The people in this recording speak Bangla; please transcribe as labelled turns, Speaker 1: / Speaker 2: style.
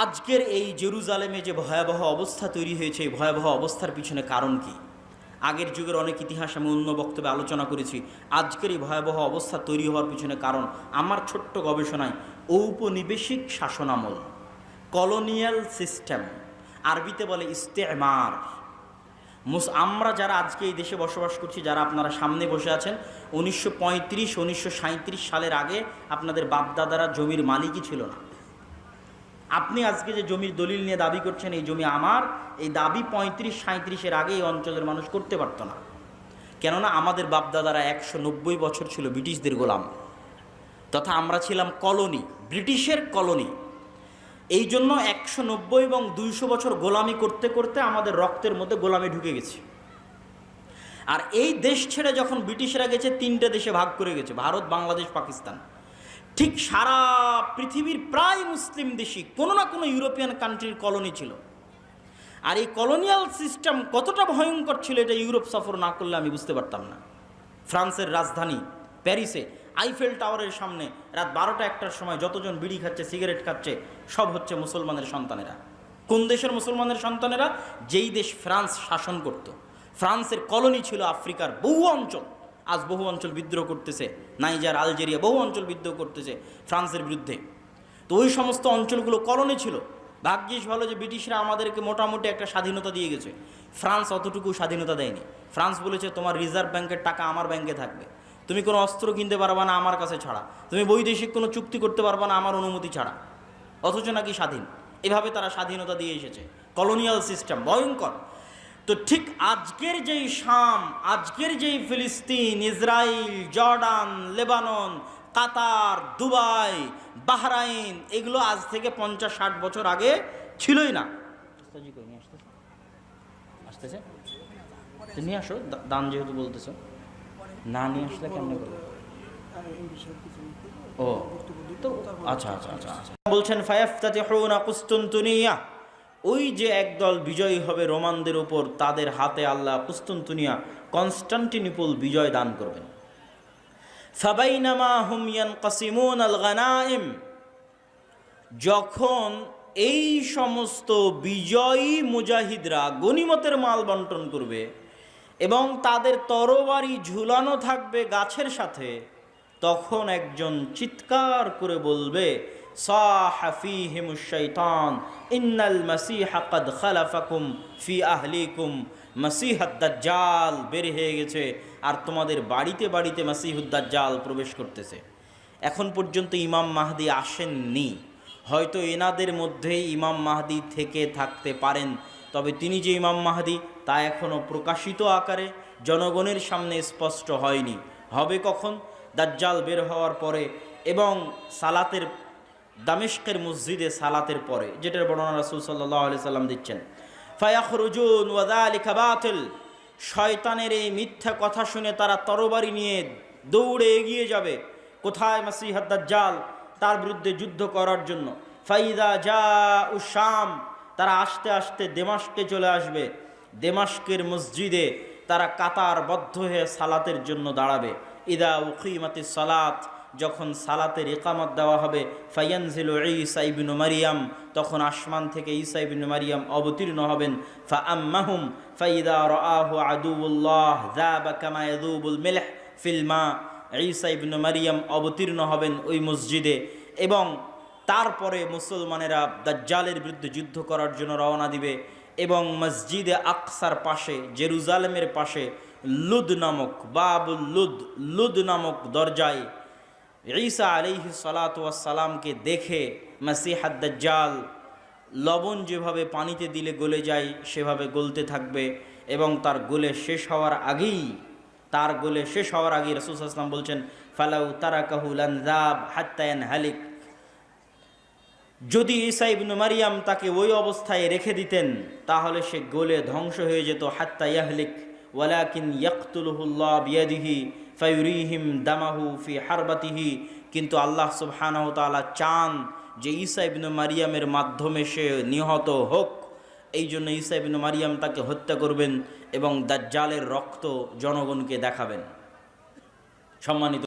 Speaker 1: আজকের এই জেরুজালেমে যে ভয়াবহ অবস্থা তৈরি হয়েছে, এই ভয়াবহ অবস্থার পিছনে কারণ কি? আগের যুগের অনেক ইতিহাস আমি অন্য বক্তব্যে আলোচনা করেছি। আজকের এই ভয়াবহ অবস্থা তৈরি হওয়ার পিছনে কারণ আমার ছোট্ট গবেষণায় ঔপনিবেশিক শাসনামল, কলোনিয়াল সিস্টেম, আরবিতে বলে ইস্তেমার। মুস আমরা যারা আজকে এই দেশে বসবাস করছি, যারা আপনারা সামনে বসে আছেন, উনিশশো পঁয়ত্রিশ, উনিশশো সালের আগে আপনাদের বাপদাদারা জমির মালিকই ছিল না। আপনি আজকে যে জমির দলিল নিয়ে দাবি করছেন, এই জমি আমার, এই দাবি পঁয়ত্রিশ সাঁত্রিশের আগে এই অঞ্চলের মানুষ করতে পারতো না। কেননা আমাদের বাপদাদারা একশো নব্বই বছর ছিল ব্রিটিশদের গোলাম। তথা আমরা ছিলাম কলোনি, ব্রিটিশের কলোনি। এই জন্য একশো নব্বই এবং দুইশো বছর গোলামি করতে করতে আমাদের রক্তের মধ্যে গোলামি ঢুকে গেছে। আর এই দেশ ছেড়ে যখন ব্রিটিশরা গেছে, তিনটে দেশে ভাগ করে গেছে, ভারত, বাংলাদেশ, পাকিস্তান। ঠিক সারা পৃথিবীর প্রায় মুসলিম দেশই কোনো না কোনো ইউরোপিয়ান কান্ট্রির কলোনি ছিল। আর এই কলোনিয়াল সিস্টেম কতটা ভয়ঙ্কর ছিল এটা ইউরোপ সফর না করলে আমি বুঝতে পারতাম না। ফ্রান্সের রাজধানী প্যারিসে আইফেল টাওয়ারের সামনে রাত বারোটা একটার সময় যতজন বিড়ি খাচ্ছে, সিগারেট খাচ্ছে, সব হচ্ছে মুসলমানের সন্তানেরা। কোন দেশের মুসলমানের সন্তানেরা? যেই দেশ ফ্রান্স শাসন করত। ফ্রান্সের কলোনি ছিল আফ্রিকার বহু অঞ্চল। আজ বহু অঞ্চল বিদ্রোহ করতেছে, নাইজার, আলজেরিয়া বহু অঞ্চল বিদ্রোহ করতেছে ফ্রান্সের বিরুদ্ধে। তো ওই সমস্ত অঞ্চলগুলো কলোনি ছিল। ভাগ্যিস ভালো যে ব্রিটিশরা আমাদেরকে মোটামুটি একটা স্বাধীনতা দিয়ে গেছে। ফ্রান্স অতটুকু স্বাধীনতা দেয়নি। ফ্রান্স বলেছে, তোমার রিজার্ভ ব্যাংকের টাকা আমার ব্যাংকে থাকবে। তুমি কোনো অস্ত্র কিনতে পারবা না আমার কাছে ছাড়া। তুমি বৈদেশিক কোনো চুক্তি করতে পারবা না আমার অনুমতি ছাড়া। অথচ নাকি স্বাধীন। এভাবে তারা স্বাধীনতা দিয়ে এসেছে। কলোনিয়াল সিস্টেম ভয়ঙ্কর। তো ঠিক আজকের যেই শাম আজকের যেই ফিলিস্তিন Israel Jordan Lebanon Qatar Dubai Bahrain এগুলো আজ থেকে পঞ্চাশ ষাট বছর আগে ছিলই না। আসতেছে? তো নিয়ে আসো দান যেহেতু বলতেছো। না নিয়ে আসলে কেমন করব? ও তো আচ্ছা আচ্ছা আচ্ছা আচ্ছা। বলছেন ফায়াফতাতিহুনা কুস্তুনতুনিয়া ওই যে একদল বিজয়ী হবে রোমানদের উপর তাদের হাতে আল্লাহ কুস্তুনতুনিয়া কনস্টান্টিনিপল বিজয় দান করবেন। ফাবাইনামা হুম ইয়ানকাসিমুন আল যখন এই সমস্ত বিজয়ী মুজাহিদরা গনিমতের মাল বন্টন করবে এবং তাদের তরবারি ঝুলানো থাকবে গাছের সাথে, তখন একজন চিৎকার করে বলবে বের হয়ে গেছে, আর তোমাদের বাড়িতে বাড়িতে মাসিহুদ্দাজ্জাল প্রবেশ করতেছে। এখন পর্যন্ত ইমাম মাহদি আসেননি। হয়তো এনাদের মধ্যে ইমাম মাহদি থেকে থাকতে পারেন, তবে তিনি যে ইমাম মাহদি, তা এখনও প্রকাশিত আকারে জনগণের সামনে স্পষ্ট হয়নি। হবে কখন? দাজ্জাল বের হওয়ার পরে এবং সালাতের দামেশকের মসজিদে সালাতের পরে, যেটার বর্ণনা রাসুল সাল্লাহ আলি সাল্লাম দিচ্ছেন, ফায়াখরুজুন ওয়াদালিকা বাতিল, শয়তানের এই মিথ্যা কথা শুনে তারা তরবারি নিয়ে দৌড়ে এগিয়ে যাবে। কোথায় মাসিহাদ্দার জাল তার বিরুদ্ধে যুদ্ধ করার জন্য। ফাইদা জা উশাম তারা আস্তে আস্তে দেমাস্কে চলে আসবে। দেমাস্কের মসজিদে তারা কাতারবদ্ধ হয়ে সালাতের জন্য দাঁড়াবে। ইদা উকিমাতি সালাত যখন সালাতের একামত দেওয়া হবে ফাইয়ানজিল ঈসা ইবনু মারিয়াম, তখন আসমান থেকে ঈসা ইবনু মারিয়াম অবতীর্ণ হবেন। ফা আম্মাহুম ফাইদা রাআহু আদুউল্লাহ যাবা কামা ইয়াদুবুল মিলহ ফিল মা, ঈসা মারিয়াম অবতীর্ণ হবেন ওই মসজিদে। এবং তারপরে মুসলমানেরা দাজ্জালের বিরুদ্ধে যুদ্ধ করার জন্য রওনা দিবে এবং মসজিদে আকসার পাশে, জেরুজালেমের পাশে লুদ নামক, বাবুল লুদ লুদ নামক দরজায় ঈসা আলিহি সালাতামকে দেখে মাসিহাদ দাজ্জাল লবণ যেভাবে পানিতে দিলে গলে যায়, সেভাবে গলতে থাকবে এবং তার গোলে শেষ হওয়ার আগেই, তার গোলে শেষ হওয়ার আগেই রসুল আসলাম বলছেন, ফালাউ তারাকাহুল আনজাব হাত্তায়ান হালিক যদি ঈসা ইবনু মারিয়াম তাকে ওই অবস্থায় রেখে দিতেন, তাহলে সে গোলে ধ্বংস হয়ে যেত, হাত্তা ইয়াহলিক, ওয়ালাকিন ইয়াকতুলহুল্লাহ বিয়াদিহি। ফায়ুরিহিম দামাহু ফি হারবাতিহি। কিন্তু আল্লাহ সুবহানাহু তাআলা চান যে ঈসা ইবনু মারিয়ামের মাধ্যমে সে নিহত হোক। এই জন্য ঈসা ইবনু মারিয়াম তাকে হত্যা করবেন এবং দাজ্জালের রক্ত জনগণকে দেখাবেন। সম্মানিত